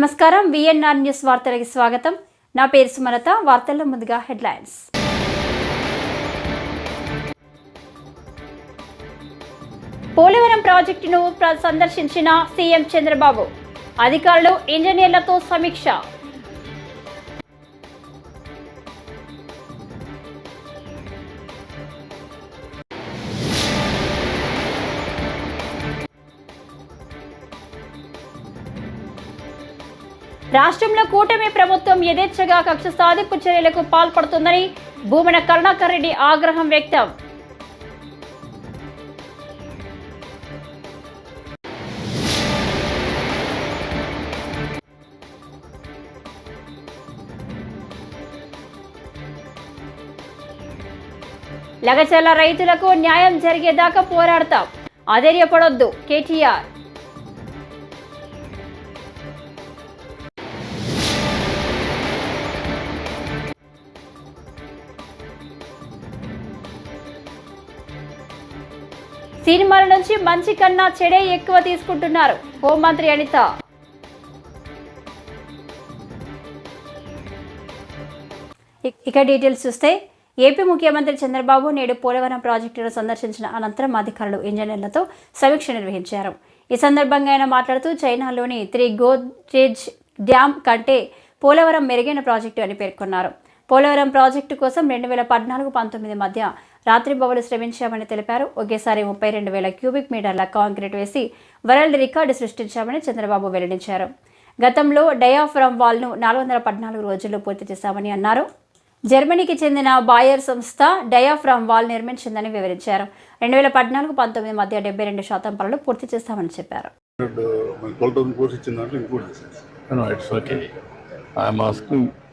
నమస్కారం. VNR news వార్తలకి స్వాగతం. నా పేరు సుమలత. వార్తల్లో ముందుగా హెడ్లైన్స్. పోలవరం ప్రాజెక్టును సందర్శించిన సీఎం చంద్రబాబు. అధికారులు ఇంజనీర్లతో సమీక్ష. రాష్ట్రంలో కూటమి ప్రభుత్వం యథేచ్ఛగా కక్ష సాధింపు చర్యలకు పాల్పడుతుందని భూమన కరుణాకర్ రెడ్డి ఆగ్రహం వ్యక్తం. లగచల రైతులకు న్యాయం జరిగేదాకా పోరాడతాం. అధైర్యపడొద్దు కేటీఆర్. సినిమాల నుంచి మంచి కన్నా చెడే ఎక్కువ తీసుకుంటున్నారు. హోంమంత్రి అనిత. ఇక డీటెయిల్స్ చూస్తే ఏపీ ముఖ్యమంత్రి చంద్రబాబు నేడు పోలవరం ప్రాజెక్టును సందర్శించిన అనంతరం అధికారులు ఇంజనీర్లతో సమీక్ష నిర్వహించారు. ఈ సందర్భంగా ఆయన మాట్లాడుతూ చైనాలోని త్రీ గోద్రేజ్ డ్యామ్ కంటే పోలవరం మెరుగైన ప్రాజెక్టు అని పేర్కొన్నారు. పోలవరం ప్రాజెక్టు కోసం రెండు వేల పద్నాలుగు పంతొమ్మిది మధ్య రాత్రి బవులు శ్రమించామని తెలిపారు. ఒకేసారి ముప్పై రెండు వేల క్యూబిక్ మీటర్ల కాంక్రీట్ వేసి వరల్డ్ రికార్డు సృష్టించామని చంద్రబాబు వెల్లడించారు. గతంలో డయాఫ్రమ్ వాల్ను నాలుగు వందల పద్నాలుగు రోజుల్లో పూర్తి చేశామని అన్నారు. జర్మనీకి చెందిన బాయర్ సంస్థ డయాఫ్రామ్ వాల్ నిర్మించిందని వివరించారు. రెండు వేల పద్నాలుగు పంతొమ్మిది మధ్య డెబ్బై రెండు శాతం పనులు పూర్తి చేస్తామని చెప్పారు.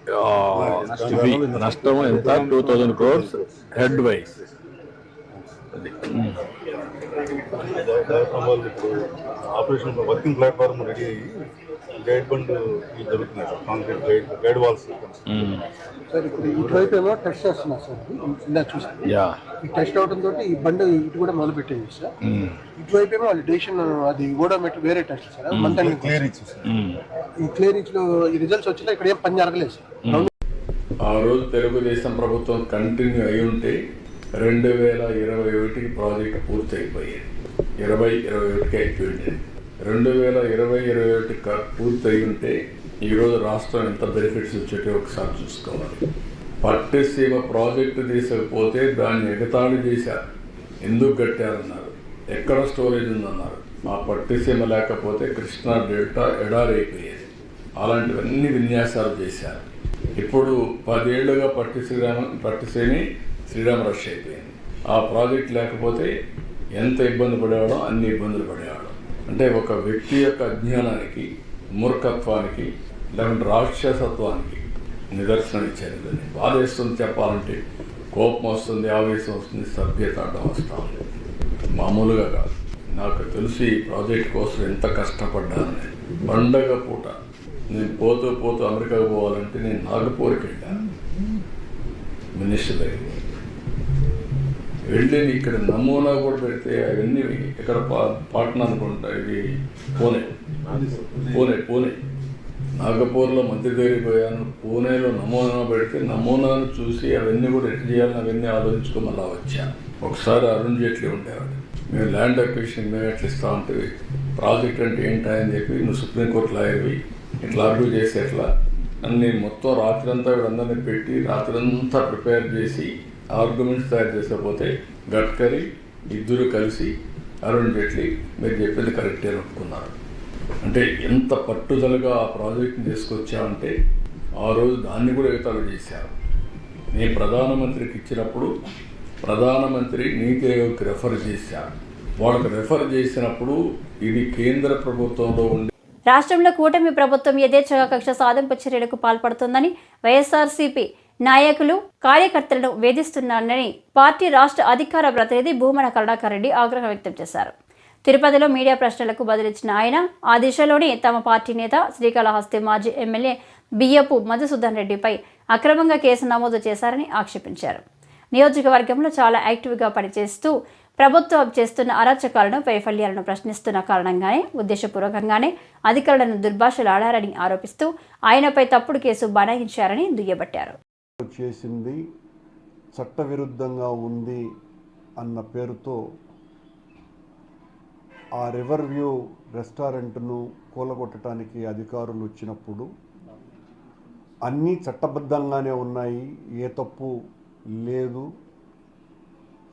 Uh, నష్టం ఎంత two thousand crores head wise operation working platform ready అయ్యి గైడ్ బండ్ ఇవి జరుగుతున్నాయి sir. Concrete guide guide walls sir ఇప్పుడు ఇటువైపు ఏమో టెస్ట్ చేస్తున్నారు సార్. ఇది. ఇందా చూసాను. యా. ఈ టెస్ట్ అవడం తోటి ఈ బండి ఇటు కూడా మొదలు పెట్టింది సార్. ఇటువైపు ఏమో వాళ్ళు డేషన్ అది ఓడోమెట్రిక్ వేరే test sir. Month ending clear ఇచ్చేసి ఈ క్లియర్లో ఈ రిజల్ట్స్ వచ్చినా ఇక్కడ ఏం పని జరగలేదు సార్. ఆ రోజు తెలుగుదేశం ప్రభుత్వం కంటిన్యూ అయి ఉంటే రెండు వేల ఇరవై ఒకటికి ప్రాజెక్ట్ పూర్తి అయిపోయేది ఇరవై ఇరవై ఒకటికి అయిపోయింది. రెండు వేల ఇరవై ఇరవై ఒకటి పూర్తి అయి ఉంటే ఈరోజు రాష్ట్రం ఎంత బెనిఫిట్స్ వచ్చేటో ఒకసారి చూసుకోవాలి. పట్టిసీమ ప్రాజెక్టు తీసుకపోతే దాన్ని ఎగతాళి చేశారు ఎందుకు కట్టారన్నారు. ఎక్కడ స్టోరేజ్ ఉందన్నారు. మా పట్టిసీమ లేకపోతే కృష్ణా డెల్టా ఎడారైపోయేది. అలాంటివన్నీ విన్యాసాలు చేశారు. ఇప్పుడు పదేళ్ళుగా పట్టి శ్రీరామ పట్టిసేమి శ్రీరామ రష్ అయిపోయింది. ఆ ప్రాజెక్ట్ లేకపోతే ఎంత ఇబ్బంది పడేవాడో అన్ని ఇబ్బందులు పడేవాడు. అంటే ఒక వ్యక్తి యొక్క అజ్ఞానానికి మూర్ఖత్వానికి లేకుంటే రాక్షసత్వానికి నిదర్శనం ఇచ్చారు ఇదని బాధేస్తుంది చెప్పాలంటే. కోపం వస్తుంది ఆవేశం వస్తుంది సభ్యత అడ్డం మామూలుగా కాదు. నాకు తెలిసి ఈ ప్రాజెక్ట్ కోసం ఎంత కష్టపడ్డానని పండగ పూట నేను పోతూ పోతూ అమెరికాకు పోవాలంటే నేను నాగపూర్కి వెళ్ళాను. మినిస్టర్ దగ్గర వెళ్ళి ఇక్కడ నమూనా కూడా పెడితే అవన్నీ ఇక్కడ పా- పాట్నా అనుకుంటా ఇది పూణే. పూణే పూణే. నాగపూర్లో మంత్రి దగ్గరికి పోయాను. పూణేలో నమూనా పెడితే నమూనాను చూసి అవన్నీ కూడా ఎట్లా చేయాలని అవన్నీ ఆలోచించుకొని మళ్ళా వచ్చాను. ఒకసారి అరుణ్ జైట్లీ ఉండేవాడు. మేము ల్యాండ్ అక్విజిషన్ మేము ఎట్లా ఇస్తా ఉంటుంది ప్రాజెక్ట్ అంటే ఏంటా అని చెప్పి నువ్వు సుప్రీంకోర్టు లాయర్వి ఇట్లా ఆర్గ్యూ చేసి ఎట్లా అన్ని మొత్తం రాత్రంతా వీళ్ళందరినీ పెట్టి రాత్రంతా ప్రిపేర్ చేసి ఆర్గ్యుమెంట్స్ తయారు చేసకపోతే గడ్కరీ ఇద్దరు కలిసి అరుణ్ జైట్లీ మీరు చెప్పింది కరెక్టే అని ఒప్పుకున్నారు. అంటే ఎంత పట్టుదలగా ఆ ప్రాజెక్ట్ని తీసుకొచ్చామంటే ఆ రోజు దాన్ని కూడా ఎగతాళి చేశారు. నేను ప్రధానమంత్రికి ఇచ్చినప్పుడు ప్రధానమంత్రి నీతి ఆయోగ్కి రెఫర్ చేశారు. వాళ్ళకి రెఫర్ చేసినప్పుడు ఇది కేంద్ర ప్రభుత్వంలో ఉండే రాష్ట్రంలో కూటమి ప్రభుత్వం యథేచ్ఛగా కక్ష సాధింపు చర్యలకు పాల్పడుతుందని వైఎస్ఆర్సీపీ నాయకులు కార్యకర్తలను వేధిస్తున్నారని పార్టీ రాష్ట్ర అధికార ప్రతినిధి భూమన కరుణాకర్ రెడ్డి ఆగ్రహం వ్యక్తం చేశారు. తిరుపతిలో మీడియా ప్రశ్నలకు బదిలిచ్చిన ఆయన ఆ దిశలోనే తమ పార్టీ నేత శ్రీకాళహస్తి మాజీ ఎమ్మెల్యే బియ్యపు మధుసూదన్ రెడ్డిపై అక్రమంగా కేసు నమోదు చేశారని ఆక్షేపించారు. నియోజకవర్గంలో చాలా యాక్టివ్గా పనిచేస్తూ ప్రభుత్వం చేస్తున్న అరాచకాలను వైఫల్యాలను ప్రశ్నిస్తున్న కారణంగానే ఉద్దేశపూర్వకంగానే అధికారులను దుర్భాషలాడారని ఆరోపిస్తూ ఆయనపై తప్పుడు కేసు బనాయించారని దుయ్యబట్టారు. చేసింది చట్టవిరుద్ధంగా ఉంది అన్న పేరుతో ఆ రివర్ వ్యూ రెస్టారెంట్ను కూలగొట్టడానికి అధికారులు వచ్చినప్పుడు అన్నీ చట్టబద్ధంగానే ఉన్నాయి ఏ తప్పు లేదు.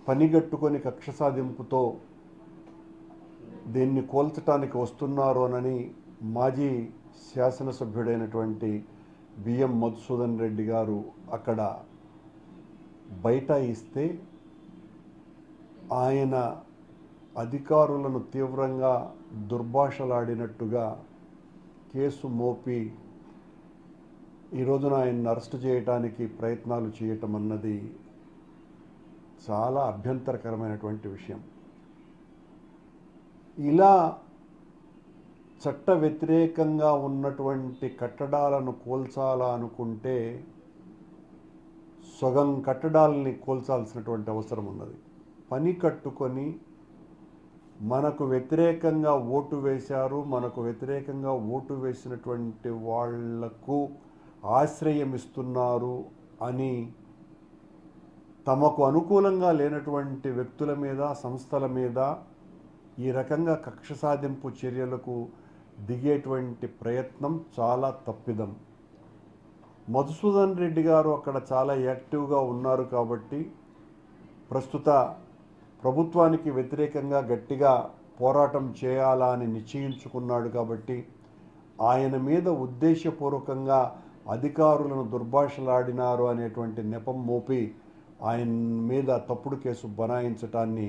పనిగట్టుకొని కక్ష సాధింపుతో దీన్ని కోల్చటానికి వస్తున్నారోనని మాజీ శాసనసభ్యుడైనటువంటి బిఎం మధుసూదన్ రెడ్డి గారు అక్కడ బయట ఇస్తే ఆయన అధికారులను తీవ్రంగా దుర్భాషలాడినట్టుగా కేసు మోపి ఈ రోజున ఆయన్ని అరెస్ట్ చేయటానికి ప్రయత్నాలు చేయటం అన్నది చాలా అభ్యంతరకరమైనటువంటి విషయం. ఇలా చట్ట వ్యతిరేకంగా ఉన్నటువంటి కట్టడాలను కూల్చాలా అనుకుంటే సగం కట్టడాలని కూల్చాల్సినటువంటి అవసరం ఉన్నది. పని కట్టుకొని మనకు వ్యతిరేకంగా ఓటు వేశారు మనకు వ్యతిరేకంగా ఓటు వేసినటువంటి వాళ్ళకు ఆశ్రయం ఇస్తున్నారు అని తమకు అనుకూలంగా లేనటువంటి వ్యక్తుల మీద సంస్థల మీద ఈ రకంగా కక్ష సాధింపు చర్యలకు దిగేటువంటి ప్రయత్నం చాలా తప్పిదం. మధుసూదన్ రెడ్డి గారు అక్కడ చాలా యాక్టివ్గా ఉన్నారు కాబట్టి ప్రస్తుత ప్రభుత్వానికి వ్యతిరేకంగా గట్టిగా పోరాటం చేయాలా అని నిశ్చయించుకున్నాడు కాబట్టి ఆయన మీద ఉద్దేశపూర్వకంగా అధికారులను దుర్భాషలాడినారు అనేటువంటి నెపం మోపి ఆయన మీద తప్పుడు కేసు బనాయించటాన్ని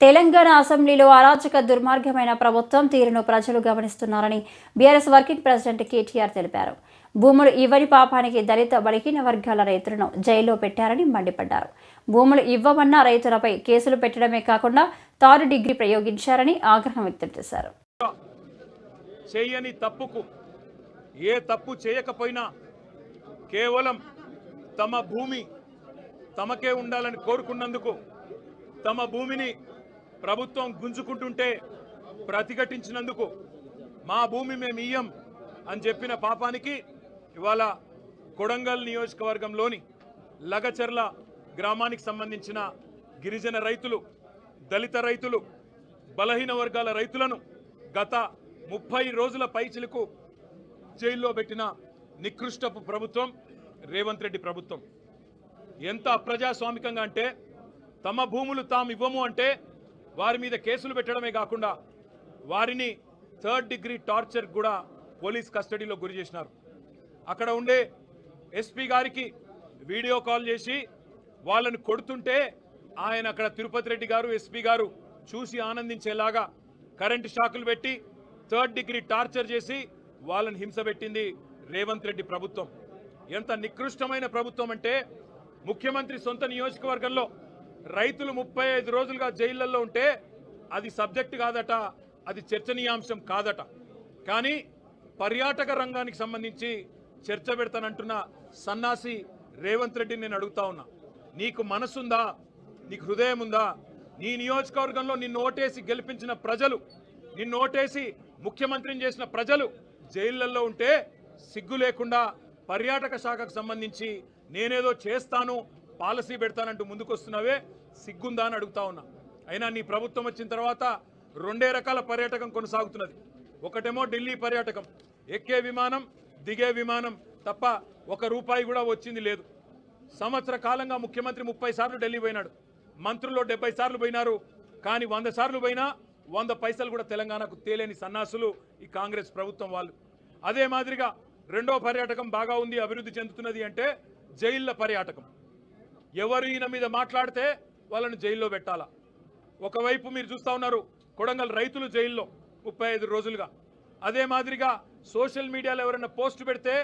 తెలంగాణ అసెంబ్లీలో అరాచక దుర్మార్గమైన ప్రభుత్వం తీరును ప్రజలు గమనిస్తున్నారని బీఆర్ఎస్ వర్కింగ్ ప్రెసిడెంట్ కేటీఆర్ తెలిపారు. భూములు ఇవ్వని పాపానికి దళిత బలిహీన వర్గాల రైతులను జైల్లో పెట్టారని మండిపడ్డారు. భూములు ఇవ్వమన్న రైతులపై కేసులు పెట్టడమే కాకుండా తారు డిగ్రీ ప్రయోగించారని ఆగ్రహం వ్యక్తం చేశారు. చేయని తప్పుకు ఏ తప్పు చేయకపోయినా కేవలం తమ భూమి తమకే ఉండాలని కోరుకున్నందుకు తమ భూమిని ప్రభుత్వం గుంజుకుంటుంటే ప్రతిఘటించినందుకు మా భూమి మేము ఇయ్యం అని చెప్పిన పాపానికి ఇవాళ కొడంగల్ నియోజకవర్గంలోని లగచర్ల గ్రామానికి సంబంధించిన గిరిజన రైతులు దళిత రైతులు బలహీన వర్గాల రైతులను గత ముప్పై రోజుల పైచిలకు జైల్లో పెట్టిన నికృష్టపు ప్రభుత్వం రేవంత్ రెడ్డి ప్రభుత్వం. ఎంత అప్రజాస్వామికంగా అంటే తమ భూములు తాము ఇవ్వము అంటే వారి మీద కేసులు పెట్టడమే కాకుండా వారిని థర్డ్ డిగ్రీ టార్చర్ కూడా పోలీస్ కస్టడీలో గురి చేసినారు. అక్కడ ఉండే ఎస్పీ గారికి వీడియో కాల్ చేసి వాళ్ళని కొడుతుంటే ఆయన అక్కడ తిరుపతి రెడ్డి గారు ఎస్పీ గారు చూసి ఆనందించేలాగా కరెంటు షాకులు పెట్టి థర్డ్ డిగ్రీ టార్చర్ చేసి వాళ్ళని హింస పెట్టింది రేవంత్ రెడ్డి ప్రభుత్వం. ఎంత నికృష్టమైన ప్రభుత్వం అంటే ముఖ్యమంత్రి సొంత నియోజకవర్గంలో రైతులు ముప్పై ఐదు రోజులుగా జైళ్ళలో ఉంటే అది సబ్జెక్ట్ కాదట అది చర్చనీయాంశం కాదట. కానీ పర్యాటక రంగానికి సంబంధించి చర్చ పెడతానంటున్న సన్నాసి రేవంత్ రెడ్డిని నేను అడుగుతా ఉన్నా. నీకు మనసుందా? నీకు హృదయం ఉందా నీ నియోజకవర్గంలో నిన్ను ఓటేసి గెలిపించిన ప్రజలు నిన్ను ఓటేసి ముఖ్యమంత్రిని చేసిన ప్రజలు జైళ్ళలో ఉంటే సిగ్గు లేకుండా పర్యాటక శాఖకు సంబంధించి నేనేదో చేస్తాను పాలసీ పెడతానంటూ ముందుకొస్తున్నావే. సిగ్గుందా అని అడుగుతా ఉన్నా. అయినా నీ ప్రభుత్వం వచ్చిన తర్వాత రెండే రకాల పర్యాటకం కొనసాగుతున్నది. ఒకటేమో ఢిల్లీ పర్యాటకం. ఎక్కే విమానం దిగే విమానం తప్ప ఒక రూపాయి కూడా వచ్చింది లేదు. సంవత్సర కాలంగా ముఖ్యమంత్రి ముప్పై సార్లు ఢిల్లీ పోయినాడు. మంత్రుల్లో డెబ్బై సార్లు పోయినారు. కానీ వంద సార్లు పోయినా వంద పైసలు కూడా తెలంగాణకు తేలేని సన్నాసులు ఈ కాంగ్రెస్ ప్రభుత్వం వాళ్ళు. అదే మాదిరిగా రెండో పర్యాటకం బాగా ఉంది అభివృద్ధి చెందుతున్నది అంటే జైళ్ళ పర్యాటకం. ఎవరు ఈయన మీద మాట్లాడితే వాళ్ళని జైల్లో పెట్టాలా? ఒకవైపు మీరు చూస్తా ఉన్నారు కొడంగల్ రైతులు జైల్లో ముప్పై ఐదు రోజులుగా. అదే మాదిరిగా సోషల్ మీడియాలో ఎవరైనా పోస్ట్ పెడితే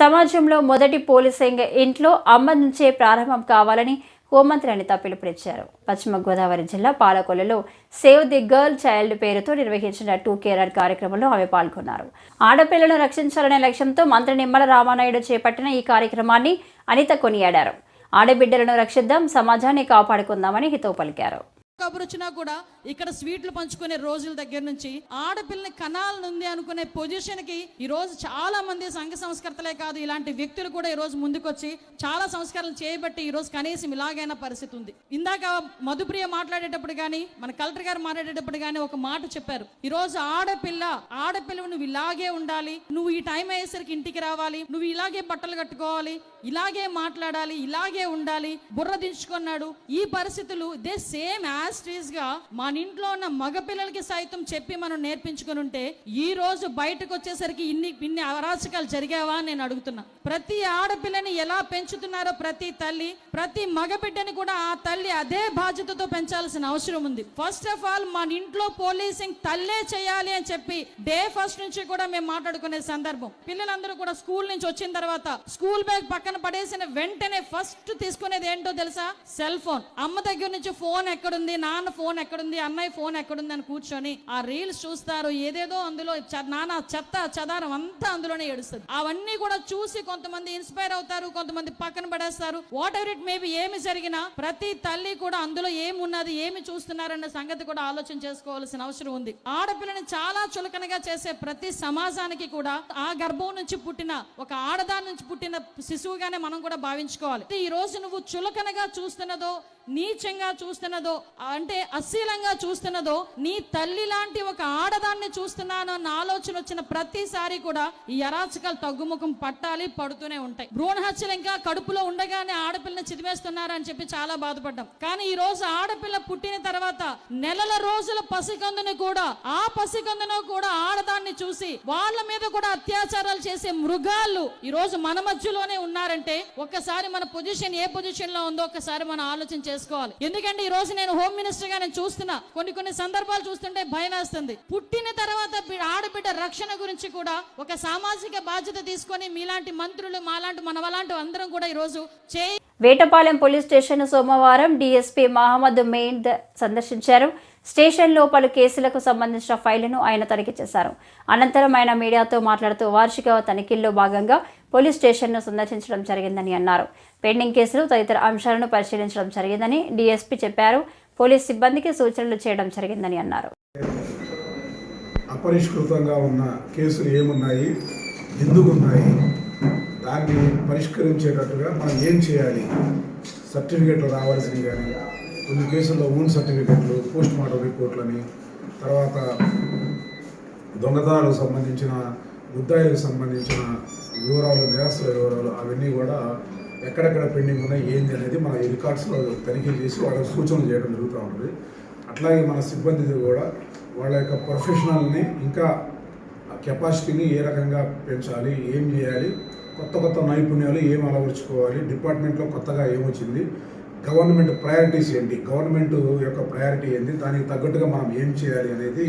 సమాజంలో మొదటి పోలీసింగ్ ఇంట్లో అమ్మ నుంచే ప్రారంభం కావాలని హోంమంత్రి అనిత పిలుపునిచ్చారు. పశ్చిమ గోదావరి జిల్లా పాలకొల్లలో సేవ్ ది గర్ల్ చైల్డ్ పేరుతో నిర్వహించిన టూ కేరర్ కార్యక్రమంలో ఆమె పాల్గొన్నారు. ఆడపిల్లను రక్షించాలనే లక్ష్యంతో మంత్రి నిమ్మల రామానాయుడు చేపట్టిన ఈ కార్యక్రమాన్ని అనిత కొనియాడారు. ఆడబిడ్డలను రక్షిద్దాం సమాజాన్ని కాపాడుకుందామని హితవు పలికారు. కబురు వచ్చినా కూడా ఇక్కడ స్వీట్లు పంచుకునే రోజుల దగ్గర నుంచి ఆడపిల్లని కనాలనుంది అనుకునే పొజిషన్కి ఈ రోజు చాలా మంది సంఘ సంస్కర్తలే కాదు ఇలాంటి వ్యక్తులు కూడా ఈ రోజు ముందుకొచ్చి చాలా సంస్కరణలు చేయబట్టి ఈ రోజు కనీసం ఇలాగైన పరిస్థితి ఉంది. ఇందాక మధుప్రియ మాట్లాడేటప్పుడు కానీ మన కలెక్టర్ గారు మాట్లాడేటప్పుడు కానీ ఒక మాట చెప్పారు. ఈ రోజు ఆడపిల్ల ఆడపిల్ల నువ్వు ఇలాగే ఉండాలి నువ్వు ఈ టైం అయ్యేసరికి ఇంటికి రావాలి నువ్వు ఇలాగే బట్టలు కట్టుకోవాలి ఇలాగే మాట్లాడాలి ఇలాగే ఉండాలి బుర్ర దించుకున్నాడు ఈ పరిస్థితులు దే సేమ్ యాస్టీస్గా మన ఇంట్లో ఉన్న మగ పిల్లలకి సైతం చెప్పి మనం నేర్పించుకుని ఉంటే ఈ రోజు బయటకు వచ్చేసరికి ఇన్ని ఇన్ని అరాచకాలు జరిగావా అని నేను అడుగుతున్నా. ప్రతి ఆడపిల్లని ఎలా పెంచుతున్నారో ప్రతి తల్లి ప్రతి మగబిడ్డని కూడా ఆ తల్లి అదే బాధ్యతతో పెంచాల్సిన అవసరం ఉంది. ఫస్ట్ ఆఫ్ ఆల్ మన ఇంట్లో పోలీసింగ్ తల్లే చేయాలి అని చెప్పి డే ఫస్ట్ నుంచి కూడా మేము మాట్లాడుకునే సందర్భం. పిల్లలందరూ కూడా స్కూల్ నుంచి వచ్చిన తర్వాత స్కూల్ బ్యాగ్ పక్కన పడేసిన వెంటనే ఫస్ట్ తీసుకునేది ఏంటో తెలుసా? సెల్ ఫోన్ అమ్మ దగ్గర నుంచి ఫోన్ ఎక్కడుంది? నాన్న ఫోన్ ఎక్కడుంది అన్నయ్య ఫోన్ ఎక్కడుంది అని కూర్చొని ఆ రీల్స్ చూస్తారు. ఏదేదో అందులో నానా చెత్త చదారం అంతా అందులోనే ఏడుస్తుంది. అవన్నీ కూడా చూసి కొంతమంది ఇన్స్పైర్ అవుతారు కొంతమంది పక్కన పడేస్తారు. వాట్ ఎవర్ ఇట్ మేబీ ఏమి జరిగినా ప్రతి తల్లి కూడా అందులో ఏమున్నది ఏమి చూస్తున్నారన్న సంగతి కూడా ఆలోచన చేసుకోవాల్సిన అవసరం ఉంది. ఆడపిల్లని చాలా చులకనగా చేసే ప్రతి సమాజానికి కూడా ఆ గర్భం నుంచి పుట్టిన ఒక ఆడదాని నుంచి పుట్టిన శిశువుగానే మనం కూడా భావించుకోవాలి. ఈ రోజు నువ్వు చులకనగా చూస్తున్నదో నీచంగా చూస్తున్నదో అంటే అశీలంగా చూస్తున్నదో నీ తల్లి లాంటి ఒక ఆడదాన్ని చూస్తున్నాను అన్న ఆలోచన వచ్చిన ప్రతిసారి కూడా ఈ అరాచకాలు తగ్గుముఖం పట్టాలి పడుతూనే ఉంటాయి. భ్రూణ హత్యలు ఇంకా కడుపులో ఉండగానే ఆడపిల్లని చిదిమేస్తున్నారని చెప్పి చాలా బాధపడ్డాం. కానీ ఈ రోజు ఆడపిల్ల పుట్టిన తర్వాత నెలల రోజుల పసికందుని కూడా ఆ పసికందును కూడా ఆడదాన్ని చూసి వాళ్ళ మీద కూడా అత్యాచారాలు చేసే మృగాలు ఈ రోజు మన మధ్యలోనే ఉన్నారంటే ఒక్కసారి మన పొజిషన్ ఏ పొజిషన్లో ఉందో ఒక్కసారి మనం ఆలోచన చేసుకోవాలి. ఎందుకంటే ఈ రోజు నేను హోమ్ మినిస్టర్గా నేను చూస్తున్నా. కొన్ని కొన్ని సందర్భాలు చూస్తుంటే భయం వేస్తుంది. పుట్టిన తర్వాత ఆడబిడ్డ రక్షణ గురించి కూడా ఒక సామాజిక బాధ్యత తీసుకొని మీలాంటి మంత్రులు మాలాంటి మనవలాంటి అందరం కూడా ఈ రోజు చేయి వేటపాలెం పోలీస్ స్టేషన్ సోమవారం డిఎస్పీ మహమ్మద్ మెయిన్ సందర్శించారు. స్టేషన్లో పలు కేసులకు సంబంధించిన ఫైళ్ళను ఆయన తనిఖీ చేశారు. అనంతరం ఆయన మీడియాతో మాట్లాడుతూ వార్షిక తనిఖీల్లో భాగంగా పోలీస్ స్టేషన్ను సందర్శించడం జరిగిందని అన్నారు. పెండింగ్ కేసులు తదితర అంశాలను పరిశీలించడం జరిగిందని డీఎస్పీ చెప్పారు. పోలీస్ సిబ్బందికి సూచనలు చేయడం జరిగిందని అన్నారు. అపరిష్కృతంగా ఉన్న కేసులు ఏమున్నాయి? ఎందుకు ఉన్నాయి దాన్ని పరిష్కరించేటట్టుగా మనం ఏం చేయాలి? సర్టిఫికేట్లు రావాల్సినవి కానీ కొన్ని కేసుల్లో ఊన్ సర్టిఫికెట్లు పోస్ట్ మార్టం రిపోర్ట్లని తర్వాత దొంగతనాలకు సంబంధించిన ముద్దాయిలకు సంబంధించిన వివరాలు నేరస్తుల వివరాలు అవన్నీ కూడా ఎక్కడెక్కడ పెండింగ్ ఉన్నాయి ఏంది అనేది మన ఈ రికార్డ్స్లో తనిఖీ చేసి వాళ్ళకి సూచనలు చేయడం జరుగుతూ ఉంటుంది. అట్లాగే మన సిబ్బంది కూడా వాళ్ళ యొక్క ప్రొఫెషనల్ని ఇంకా కెపాసిటీని ఏ రకంగా పెంచాలి ఏం చేయాలి కొత్త కొత్త నైపుణ్యాలు ఏం అలవర్చుకోవాలి డిపార్ట్మెంట్లో కొత్తగా ఏమొచ్చింది గవర్నమెంట్ ప్రయారిటీస్ ఏంటి? గవర్నమెంట్ యొక్క ప్రయారిటీ ఏంటి? దానికి తగ్గట్టుగా మనం ఏం చేయాలి అనేది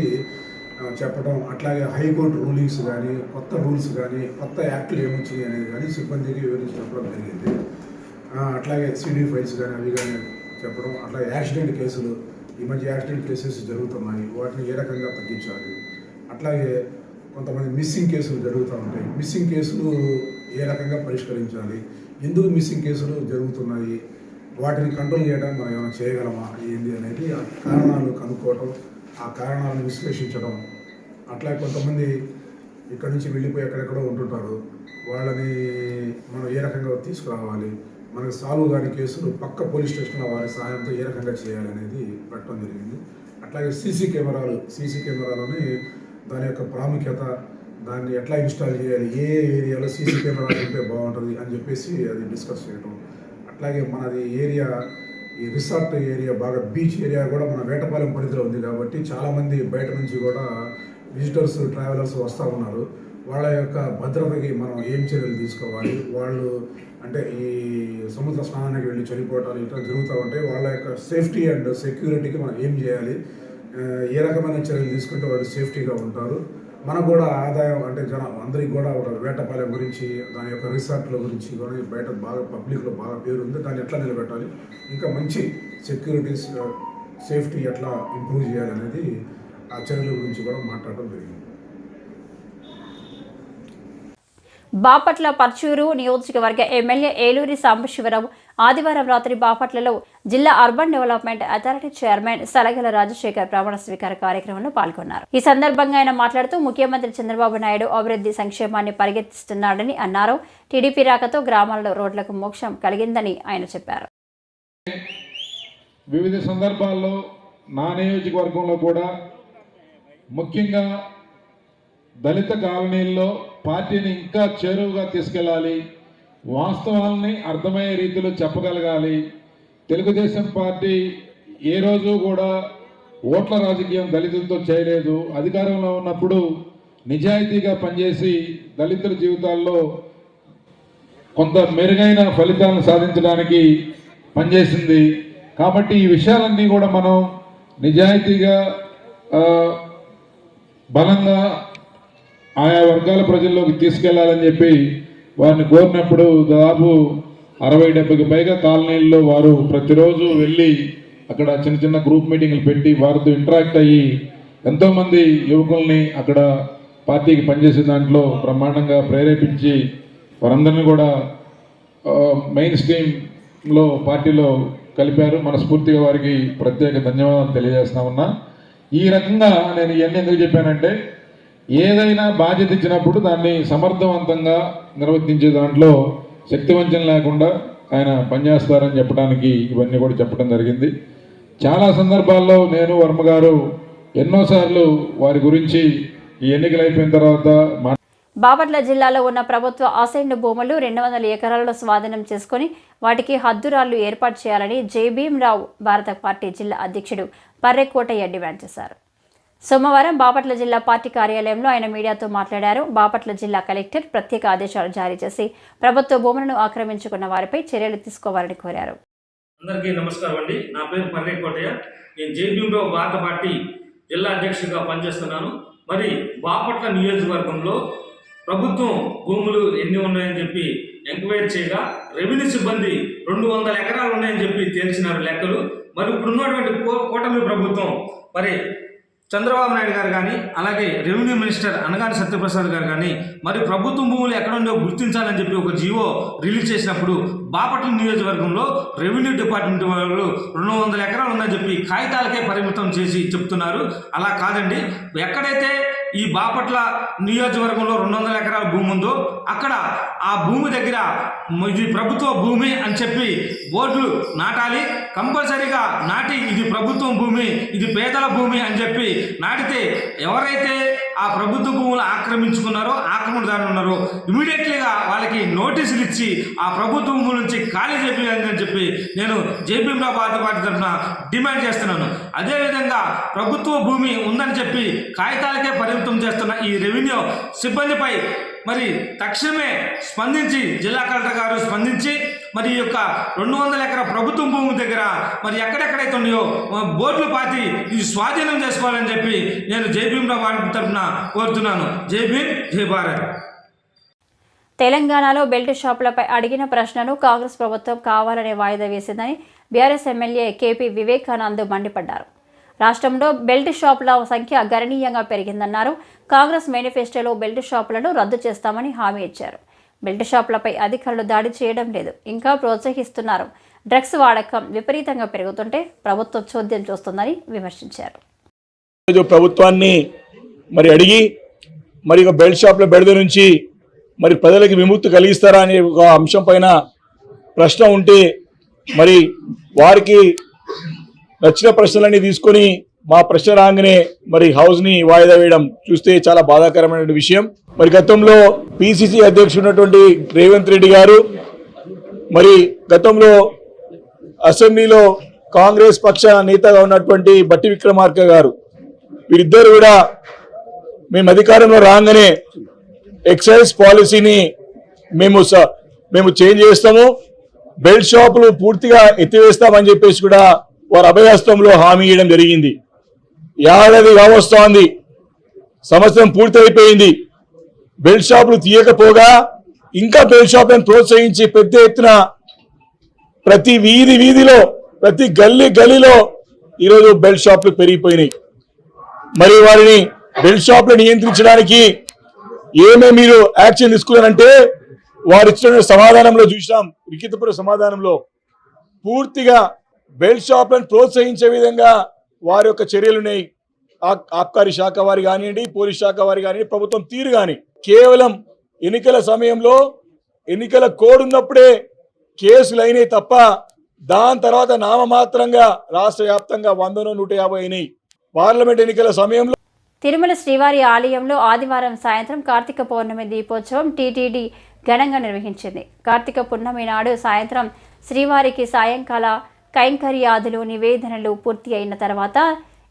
చెప్పడం. అట్లాగే హైకోర్టు రూలింగ్స్ కానీ కొత్త రూల్స్ కానీ కొత్త యాక్ట్లు ఏమొచ్చాయి అనేది కానీ సిబ్బందికి వివరించి చెప్పడం జరిగింది అట్లాగే సిడీ ఫైల్స్ కానీ అవి కానీ చెప్పడం. అట్లాగే యాక్సిడెంట్ కేసులు ఈ మధ్య యాక్సిడెంట్ కేసెస్ జరుగుతున్నాయి. వాటిని ఏ రకంగా తగ్గించాలి? అట్లాగే కొంతమంది మిస్సింగ్ కేసులు జరుగుతూ ఉంటాయి. మిస్సింగ్ కేసులు ఏ రకంగా పరిష్కరించాలి? ఎందుకు మిస్సింగ్ కేసులు జరుగుతున్నాయి? వాటిని కంట్రోల్ చేయడానికి మనం ఏమైనా చేయగలమా? ఏంది అనేది ఆ కారణాలు కనుక్కోవటం ఆ కారణాలను విశ్లేషించడం అట్లా కొంతమంది ఇక్కడ నుంచి వెళ్ళిపోయి ఎక్కడెక్కడో ఉంటుంటారు. వాళ్ళని మనం ఏ రకంగా తీసుకురావాలి? మనకు సాల్వ్ కాని కేసులు పక్క పోలీస్ స్టేషన్లో వారి సహాయంతో ఏ రకంగా చేయాలనేది పెట్టడం జరిగింది. అట్లాగే సీసీ కెమెరాలు సీసీ కెమెరాలని దాని యొక్క ప్రాముఖ్యత దాన్ని ఎట్లా ఇన్స్టాల్ చేయాలి ఏ ఏరియాలో సీసీ కెమెరాలు ఉంటే బాగుంటుంది అని చెప్పేసి అది డిస్కస్ చేయడం అట్లాగే మనది ఏరియా ఈ రిసార్ట్ ఏరియా బాగా బీచ్ ఏరియా కూడా మన వేటపాలెం పరిధిలో ఉంది కాబట్టి చాలామంది బయట నుంచి కూడా విజిటర్స్ ట్రావెలర్స్ వస్తూ ఉన్నారు. వాళ్ళ యొక్క భద్రతకి మనం ఏం చర్యలు తీసుకోవాలి? వాళ్ళు అంటే ఈ సముద్ర స్నానానికి వెళ్ళి చనిపోవటాలు ఇట్లా జరుగుతూ ఉంటే వాళ్ళ యొక్క సేఫ్టీ అండ్ సెక్యూరిటీకి మనం ఏం చేయాలి? ఏ రకమైన చర్యలు తీసుకుంటే వాళ్ళు సేఫ్టీగా ఉంటారు? మనకు కూడా ఆదాయం అంటే జనం అందరికి కూడా ఒక వేటపాలెం గురించి దాని యొక్క రిసార్ట్ల గురించి కూడా బయట బాగా పబ్లిక్లో బాగా పేరు ఉంది. దాన్ని ఎట్లా నిలబెట్టాలి? ఇంకా మంచి సెక్యూరిటీస్ సేఫ్టీ ఎట్లా ఇంప్రూవ్ చేయాలి అనేది ఆ చర్యల గురించి కూడా మాట్లాడడం జరిగింది. బాపట్ల పర్చూరు నియోజకవర్గ ఎమ్మెల్యే ఏలూరి సాంబశివరావు ఆదివారం రాత్రి బాపట్లలో జిల్లా urban development authority chairman Salagala Rajasekhar ప్రమాణ స్వీకార కార్యక్రమంలో పాల్గొన్నారు. ఈ సందర్భంగా ఆయన మాట్లాడుతూ ముఖ్యమంత్రి చంద్రబాబు నాయుడు అభివృద్ధి సంక్షేమాన్ని పరిగెత్తిస్తున్నాడని అన్నారు. టీడీపీ రాకతో గ్రామాల్లో రోడ్లకు మోక్షం కలిగిందని ఆయన చెప్పారు. వివిధ సందర్భాల్లో నా నియోజకవర్గంలో కూడా ముఖ్యంగా దళిత కాలనీల్లో పార్టీని ఇంకా చేరువుగా తీసుకెళ్ళాలి. వాస్తవాల్ని అర్థమయ్యే రీతిలో చెప్పగలగాలి. తెలుగుదేశం పార్టీ ఏ రోజు కూడా ఓట్ల రాజకీయం దళితులతో చేయలేదు. అధికారంలో ఉన్నప్పుడు నిజాయితీగా పనిచేసి దళితుల జీవితాల్లో కొంత మెరుగైన ఫలితాలను సాధించడానికి పనిచేసింది. కాబట్టి ఈ విషయాలన్నీ కూడా మనం నిజాయితీగా బలంగా ఆయా వర్గాల ప్రజల్లోకి తీసుకెళ్ళాలని చెప్పి వారిని కోరినప్పుడు దాదాపు అరవై డెబ్బైకి పైగా కాలనీల్లో వారు ప్రతిరోజు వెళ్ళి అక్కడ చిన్న చిన్న గ్రూప్ మీటింగ్లు పెట్టి వారితో ఇంటరాక్ట్ అయ్యి ఎంతోమంది యువకుల్ని అక్కడ పార్టీకి పనిచేసే దాంట్లో బ్రహ్మాండంగా ప్రేరేపించి వారందరినీ కూడా మెయిన్ స్ట్రీమ్లో పార్టీలో కలిపారు. మనస్ఫూర్తిగా వారికి ప్రత్యేక ధన్యవాదాలు తెలియజేస్తా ఉన్నా. ఈ రకంగా నేను ఇవన్నీ ఎందుకు చెప్పానంటే ఏదైనా బాధ్యత ఇచ్చినప్పుడు దాన్ని సమర్థవంతంగా నిర్వర్తించే దాంట్లో శక్తివంచన లేకుండా ఆయన పనిచేస్తారని చెప్పడానికి ఇవన్నీ కూడా చెప్పడం జరిగింది. చాలా సందర్భాల్లో నేను వర్మ గారు ఎన్నోసార్లు వారి గురించి ఈ ఎన్నికలు అయిపోయిన తర్వాత బాపట్ల జిల్లాలో ఉన్న ప్రభుత్వ అసైన్డ్ భూములు రెండు వందల ఎకరాలలో స్వాధీనం చేసుకుని వాటికి హద్దురాళ్ళు ఏర్పాటు చేయాలని జై భీమ్రావు భారత పార్టీ జిల్లా అధ్యక్షుడు పర్రెకోటయ్య డిమాండ్ చేశారు. సోమవారం బాపట్ల జిల్లా పార్టీ కార్యాలయంలో ఆయన మీడియాతో మాట్లాడారు. బాపట్ల జిల్లా కలెక్టర్ ప్రత్యేక ఆదేశాలు జారీ చేసి ప్రభుత్వ భూములను ఆక్రమించుకున్న వారిపై చర్యలు తీసుకోవాలని కోరారు. అందరికీ నమస్కారం అండి. నా పేరు పర్రే కోటయ్య. నేను జేపీలో భారత పార్టీ జిల్లా అధ్యక్షుడిగా పనిచేస్తున్నాను. మరి బాపట్ల నియోజకవర్గంలో ప్రభుత్వం భూములు ఎన్ని ఉన్నాయని చెప్పి ఎంక్వైరీ చేయగా రెవెన్యూ సిబ్బంది రెండు వందల ఎకరాలు ఉన్నాయని చెప్పి తేల్చినారు లెక్కలు. మరి ఇప్పుడు ఉన్నటువంటి కూటమి ప్రభుత్వం మరి చంద్రబాబు నాయుడు గారు కానీ అలాగే రెవెన్యూ మినిస్టర్ అనగాని సత్యప్రసాద్ గారు కానీ మరి ప్రభుత్వ భూములు ఎక్కడుందో గుర్తించాలని చెప్పి ఒక జీవో రిలీజ్ చేసినప్పుడు బాపట్ల నియోజకవర్గంలో రెవెన్యూ డిపార్ట్మెంట్ వాళ్ళు రెండు వందల ఎకరాలు ఉందని చెప్పి కాగితాలకే పరిమితం చేసి చెప్తున్నారు. అలా కాదండి. ఎక్కడైతే ఈ బాపట్ల నియోజకవర్గంలో రెండు వందల ఎకరాల భూమి ఉందో అక్కడ ఆ భూమి దగ్గర ఇది ప్రభుత్వ భూమి అని చెప్పి బోర్డులు నాటాలి. కంపల్సరీగా నాటి ఇది ప్రభుత్వం భూమి ఇది పేదల భూమి అని చెప్పి నాటితే ఎవరైతే ఆ ప్రభుత్వ భూములు ఆక్రమించుకున్నారో ఆక్రమణదారులు ఉన్నారో ఇమీడియట్లీగా వాళ్ళకి నోటీసులు ఇచ్చి ఆ ప్రభుత్వ భూముల నుంచి ఖాళీ చేపించాలని చెప్పి నేను జేపీఎంరావు పార్టీ పార్టీ తరఫున డిమాండ్ చేస్తున్నాను. అదేవిధంగా ప్రభుత్వ భూమి ఉందని చెప్పి కాగితాలకే పరిమితం చేస్తున్న ఈ రెవెన్యూ సిబ్బందిపై మరి తక్షణమే స్పందించి జిల్లా కలెక్టర్ గారు స్పందించి మరి ఈ యొక్క రెండు వందల ఎకర ప్రభుత్వం భూమి దగ్గర మరి ఎక్కడెక్కడైతే ఉన్నాయో ఆ బోర్డులు పాతి ఇది స్వాధీనం చేసుకోవాలని చెప్పి నేను జై భీమ్రావు వారి తరఫున కోరుతున్నాను. జై జై భారత్. తెలంగాణలో బెల్ట్ షాపులపై అడిగిన ప్రశ్నను కాంగ్రెస్ ప్రభుత్వం కావాలనే వాయిదా వేసిందని బీఆర్ఎస్ ఎమ్మెల్యే కేపీ వివేకానంద్ మండిపడ్డారు. రాష్ట్రంలో బెల్ట్ షాపుల సంఖ్య గణనీయంగా పెరిగిందన్నారు. కాంగ్రెస్ మేనిఫెస్టోలో బెల్ట్ షాపులను రద్దు చేస్తామని హామీ ఇచ్చారు. బెల్ట్ షాపులపై అధికారులు దాడి చేయడం లేదు. ఇంకా ప్రోత్సహిస్తున్నారు. డ్రగ్స్ వాడకం విపరీతంగా పెరుగుతుంటే ప్రభుత్వం చోద్యం చూస్తుందని విమర్శించారు. ప్రభుత్వాన్ని మరి అడిగి మరి ఒక బెల్ట్ షాప్ల బెడద నుంచి మరి ప్రజలకు విముక్తి కలిగిస్తారా అనే ఒక అంశం పైన ప్రశ్న ఉంటే మరి వారికి నచ్చిన ప్రశ్నలన్నీ తీసుకొని మా ప్రశ్న రాగానే మరి హౌస్ని వాయిదా వేయడం చూస్తే చాలా బాధాకరమైన విషయం. మరి గతంలో పిసిసి అధ్యక్షుడు రేవంత్ రెడ్డి గారు మరి గతంలో అసెంబ్లీలో కాంగ్రెస్ పక్ష నేతగా ఉన్నటువంటి బట్టి విక్రమార్క గారు వీరిద్దరు కూడా మేము అధికారంలో రాగానే ఎక్సైజ్ పాలసీని మేము స- మేము చేంజ్ చేస్తాము బెల్ట్ షాపులు పూర్తిగా ఎత్తివేస్తామని చెప్పేసి కూడా వారు అభయహస్తంలో హామీ ఇవ్వడం జరిగింది. ఏడాది కావస్తోంది సంవత్సరం పూర్తి అయిపోయింది బెల్ట్ షాపులు తీయకపోగా ఇంకా బెల్ట్ షాపులను ప్రోత్సహించి పెద్ద ఎత్తున ప్రతి వీధి వీధిలో ప్రతి గల్లీ గల్లీలో ఈరోజు బెల్ట్ షాపులు పెరిగిపోయినాయి. మరి వారిని బెల్ట్ షాపులు నియంత్రించడానికి ఏమే మీరు యాక్షన్ తీసుకున్నారంటే వారు ఇచ్చిన సమాధానంలో చూసాం లిఖితపుర సమాధానంలో పూర్తిగా బెల్ట్ షాపులను ప్రోత్సహించే విధంగా వారి యొక్క చర్యలు ఉన్నాయి ఆబ్కారీ శాఖ వారి కానివ్వండి పోలీస్ శాఖ వారి కానివ్వండి ప్రభుత్వం తీరు కానీ కేవలం ఎన్నికల సమయంలో ఎన్నికల కోడ్ ఉన్నప్పుడే కేసులు అయినాయి తప్ప దాని తర్వాత నామమాత్రంగా రాష్ట్ర వ్యాప్తంగా వందనో నూట యాభై అయినాయి. పార్లమెంట్ ఎన్నికల సమయంలో తిరుమల శ్రీవారి ఆలయంలో ఆదివారం సాయంత్రం కార్తీక పౌర్ణమి దీపోత్సవం టీటీడీ ఘనంగా నిర్వహించింది. కార్తీక పూర్ణమి నాడు సాయంత్రం శ్రీవారికి సాయంకాల కైంకర్యాదులు నివేదనలు పూర్తి అయిన తర్వాత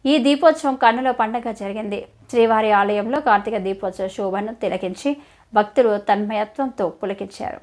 ఈ దీపోత్సవం కన్నుల పండగ జరిగింది. శ్రీవారి ఆలయంలో కార్తీక దీపోత్సవ శోభను తిలకించి భక్తులు తన్మయత్వంతో పులకించారు.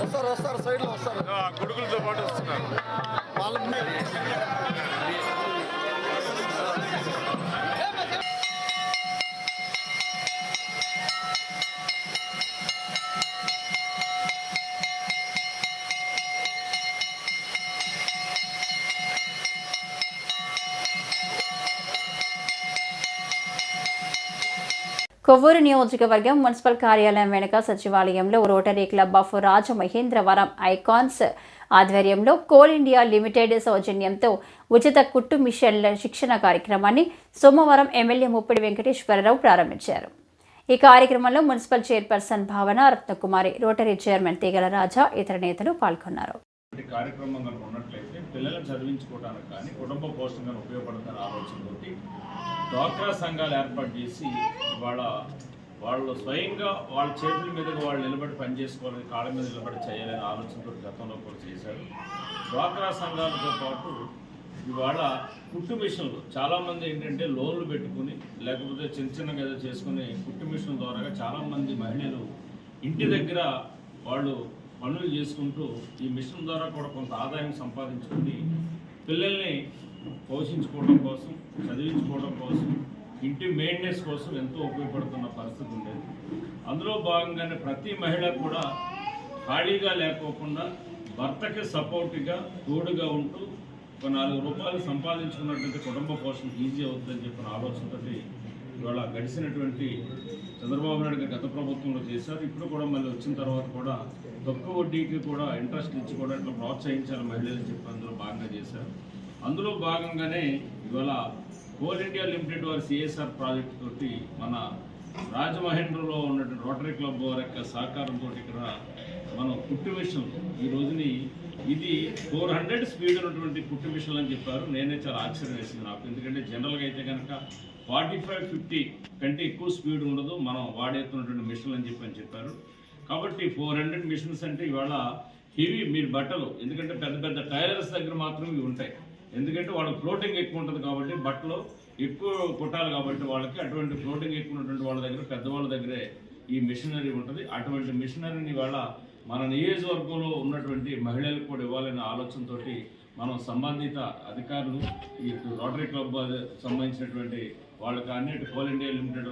వస్తారు వస్తారు సైడ్లో వస్తారు. ఆ, కొడుకులతో పాటు వస్తున్నారు. వాళ్ళ కొవ్వూరు నియోజకవర్గం మున్సిపల్ కార్యాలయం వెనుక సచివాలయంలో rotary club of Rajamahendravaram icons ఆధ్వర్యంలో కోల్ ఇండియా లిమిటెడ్ సౌజన్యంతో ఉచిత కుట్టు మిషన్ల శిక్షణ కార్యక్రమాన్ని సోమవారం ఎమ్మెల్యే ముప్పిడి వెంకటేశ్వరరావు ప్రారంభించారు. ఈ కార్యక్రమంలో municipal chairperson Bhavana Ratnakumari rotary chairman Teegala Raja ఇతర నేతలు పాల్గొన్నారు. కార్యక్రమం కనుక ఉన్నట్లయితే పిల్లలను చదివించుకోవడానికి కానీ కుటుంబ పోషణ కానీ ఉపయోగపడుతున్న ఆలోచనతోటి డ్వాక్రా సంఘాలు ఏర్పాటు చేసి వాళ్ళ వాళ్ళు స్వయంగా వాళ్ళ చేతుల మీదకి వాళ్ళు నిలబడి పనిచేసుకోవాలని కాళ్ళ మీద నిలబడి చేయాలనే ఆలోచనతో గతంలో కూడా చేశారు. డ్వాక్రా సంఘాలతో పాటు ఇవాళ కుట్టు మిషన్లు చాలామంది ఏంటంటే లోన్లు పెట్టుకుని లేకపోతే చిన్న చిన్నగా ఏదో చేసుకుని కుట్టు మిషన్ ద్వారా చాలామంది మహిళలు ఇంటి దగ్గర వాళ్ళు పనులు చేసుకుంటూ ఈ మిషన్ ద్వారా కూడా కొంత ఆదాయం సంపాదించుకుని పిల్లల్ని పోషించుకోవడం కోసం చదివించుకోవడం కోసం ఇంటి మెయింటెనెన్స్ కోసం ఎంతో ఉపయోగపడుతున్న పరిస్థితి ఉండేది. అందులో భాగంగానే ప్రతి మహిళ కూడా ఖాళీగా లేకోకుండా భర్తకి సపోర్ట్గా తోడుగా ఉంటూ ఒక నాలుగు రూపాయలు సంపాదించుకున్నట్లయితే కుటుంబ పోషణ ఈజీ అవుతుందని చెప్పిన ఆలోచనతోటి ఇవాళ గడిచినటువంటి చంద్రబాబు నాయుడు గారు గత ప్రభుత్వంలో చేశారు. ఇప్పుడు కూడా మళ్ళీ వచ్చిన తర్వాత కూడా తక్కువ వడ్డీకి కూడా ఇంట్రెస్ట్ ఇచ్చి కూడా ఇట్లా ప్రోత్సహించాలి మహిళలు చెప్పి అందులో భాగంగా చేశారు. అందులో భాగంగానే ఇవాళ కోల్ ఇండియా లిమిటెడ్ వారి సిఎస్ఆర్ ప్రాజెక్ట్ తోటి మన రాజమహేంద్రలో ఉన్నటువంటి రోటరీ క్లబ్ వారి యొక్క సహకారంతో ఇక్కడ మనం కుట్టు విషయం. ఈ రోజుని ఇది ఫోర్ హండ్రెడ్ స్పీడ్ ఉన్నటువంటి కుట్టు మిషన్ అని చెప్పారు. నేనే చాలా ఆశ్చర్యం వేసింది నాకు. ఎందుకంటే జనరల్గా అయితే కనుక ఫార్టీ ఫైవ్ ఫిఫ్టీ కంటే ఎక్కువ స్పీడ్ ఉండదు. మనం వాడేస్తున్నటువంటి మిషన్లు అని చెప్పి అని చెప్పారు. కాబట్టి ఫోర్ హండ్రెడ్ మిషన్స్ అంటే ఇవాళ హెవీ మీరు బట్టలు ఎందుకంటే పెద్ద పెద్ద టైలర్స్ దగ్గర మాత్రం ఇవి ఉంటాయి. ఎందుకంటే వాళ్ళకి ఫ్లోటింగ్ ఎక్కువ ఉంటుంది కాబట్టి బట్టలు ఎక్కువ కుట్టాలి కాబట్టి వాళ్ళకి అటువంటి ఫ్లోటింగ్ ఎక్కువ ఉన్నటువంటి వాళ్ళ దగ్గర పెద్దవాళ్ళ దగ్గరే ఈ మిషనరీ ఉంటుంది. అటువంటి మిషనరీని ఇవాళ మన నియోజకవర్గంలో ఉన్నటువంటి మహిళలకు కూడా ఇవ్వాలనే ఆలోచనతోటి మనం సంబంధిత అధికారులు ఈ రోటరీ క్లబ్ సంబంధించినటువంటి వాళ్ళు కానీ కోల్ ఇండియా లిమిటెడ్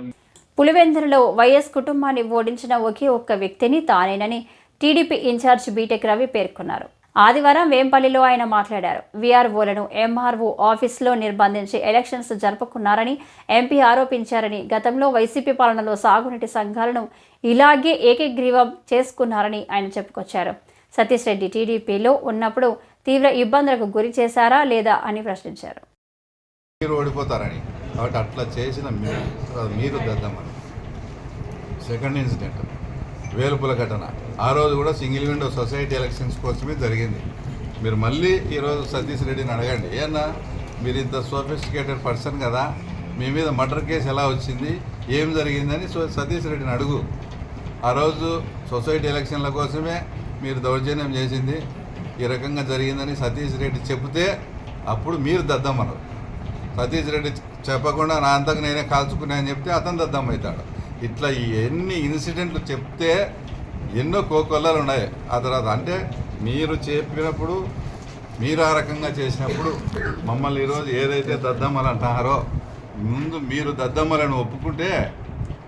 పులివెందులలో వైఎస్ కుటుంబాన్ని ఓడించిన ఒకే ఒక్క వ్యక్తిని తానేనని టీడీపీ ఇన్ఛార్జ్ బీటెక్ రవి పేర్కొన్నారు. ఆదివారం వేంపల్లిలో ఆయన మాట్లాడారు. వీఆర్ఓలను ఎంఆర్ఓ ఆఫీసులో నిర్బంధించి ఎలక్షన్స్ జరుపుకున్నారని ఎంపీ ఆరోపించారని గతంలో వైసీపీ పాలనలో సాగునీటి సంఘాలను ఇలాగే ఏకగ్రీవం చేసుకున్నారని ఆయన చెప్పుకొచ్చారు. సతీష్ రెడ్డి టీడీపీలో ఉన్నప్పుడు తీవ్ర ఇబ్బందులకు గురి చేశారా లేదా అని ప్రశ్నించారు. మీరు ఓడిపోతారని. కాబట్టి అట్లా చేసిన మీరు మీరు సెకండ్ ఇన్సిడెంట్ వేలుపుల ఘటన. ఆ రోజు కూడా సింగిల్ విండో సొసైటీ ఎలక్షన్స్ కోసమే జరిగింది. మీరు మళ్ళీ ఈరోజు సతీష్ రెడ్డిని అడగండి. ఏమన్నా మీరు ఇంత సోఫిస్టికేటెడ్ పర్సన్ కదా. మీ మీద మర్డర్ కేసు ఎలా వచ్చింది? ఏం జరిగిందని సో సతీష్ రెడ్డిని అడుగు. ఆ రోజు సొసైటీ ఎలక్షన్ల కోసమే మీరు దౌర్జన్యం చేసింది. ఈ రకంగా జరిగిందని సతీష్ రెడ్డి చెబితే అప్పుడు మీరు దద్దమ్మన్నారు సతీష్ రెడ్డి చెప్పకుండా నా అంతకు నేనే కాల్చుకున్నా అని చెప్తే అతను దద్దమ్మవుతాడు. ఇట్లా ఎన్ని ఇన్సిడెంట్లు చెప్తే ఎన్నో కోకొల్లలు ఉన్నాయి. ఆ తర్వాత అంటే మీరు చెప్పినప్పుడు మీరు ఆ రకంగా చేసినప్పుడు మమ్మల్ని ఈరోజు ఏదైతే దద్దమ్మలు అంటున్నారో ముందు మీరు దద్దమ్మలను ఒప్పుకుంటే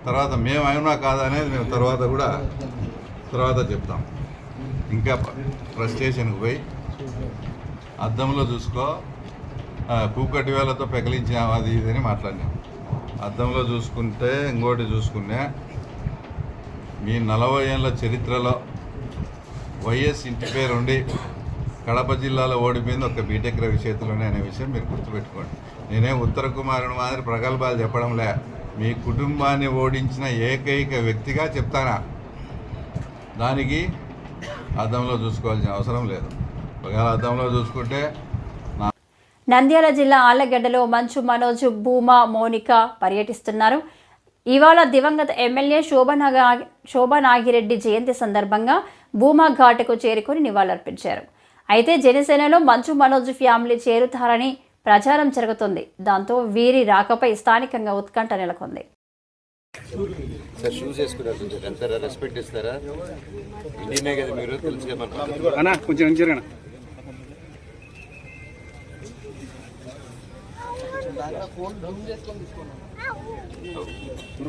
తర్వాత మేము అయినా కాదా అనేది మేము తర్వాత కూడా తర్వాత చెప్తాం. ఇంకా ప్రెస్ స్టేషన్కి పోయి అద్దంలో చూసుకో. కూకటి వేలతో పెకలించాం అది ఇది అని మాట్లాడినాం. అద్దంలో చూసుకుంటే ఇంకోటి చూసుకునే మీ నలభై ఏళ్ళ చరిత్రలో వైఎస్ ఇంటి పేరు ఉండి కడప జిల్లాలో ఓడిపోయింది ఒక బీటెక్ రవి చేతిలోనే అనే విషయం మీరు గుర్తుపెట్టుకోండి. నేనే ఉత్తర కుమారుని మాదిరి ప్రగల్భాలు చెప్పడంలే. మీ కుటుంబాన్ని ఓడించిన ఏకైక వ్యక్తిగా చెప్తానా? దానికి అద్దంలో చూసుకోవాల్సిన అవసరం లేదు. ఒకవేళ అద్దంలో చూసుకుంటే నంద్యాల జిల్లా ఆళ్ళగడ్డలో మంచు మనోజ్ భూమా మౌనిక పర్యటిస్తున్నారు. ఇవాళ దివంగత ఎమ్మెల్యే శోభనాగా శోభనాగిరెడ్డి జయంతి సందర్భంగా భూమా ఘాట్కు చేరుకొని నివాళులర్పించారు. అయితే జనసేనలో మంచు మనోజ్ ఫ్యామిలీ చేరుతారని ప్రచారం జరుగుతుంది. దాంతో వీరి రాకపై స్థానికంగా ఉత్కంఠ నెలకొంది. సార్ షూస్ వేసుకున్నారు కొంచెం. ఎంతరా రెస్పెక్ట్ ఇస్తారా? ఇండియనే కదా మీరు తెలుసు కదా కొంచెం జరగనా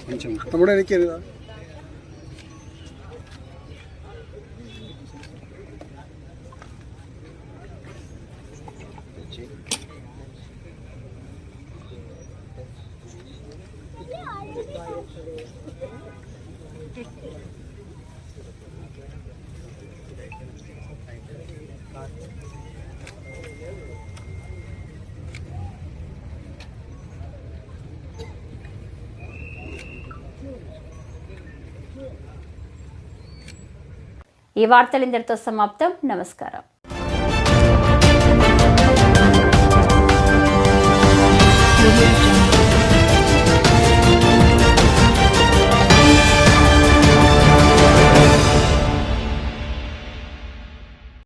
కొంచెం. తమ్ముడు వెనక్కి ఈ వార్తలు ఇందరితో సమాప్తం. నమస్కారం. కొంచెం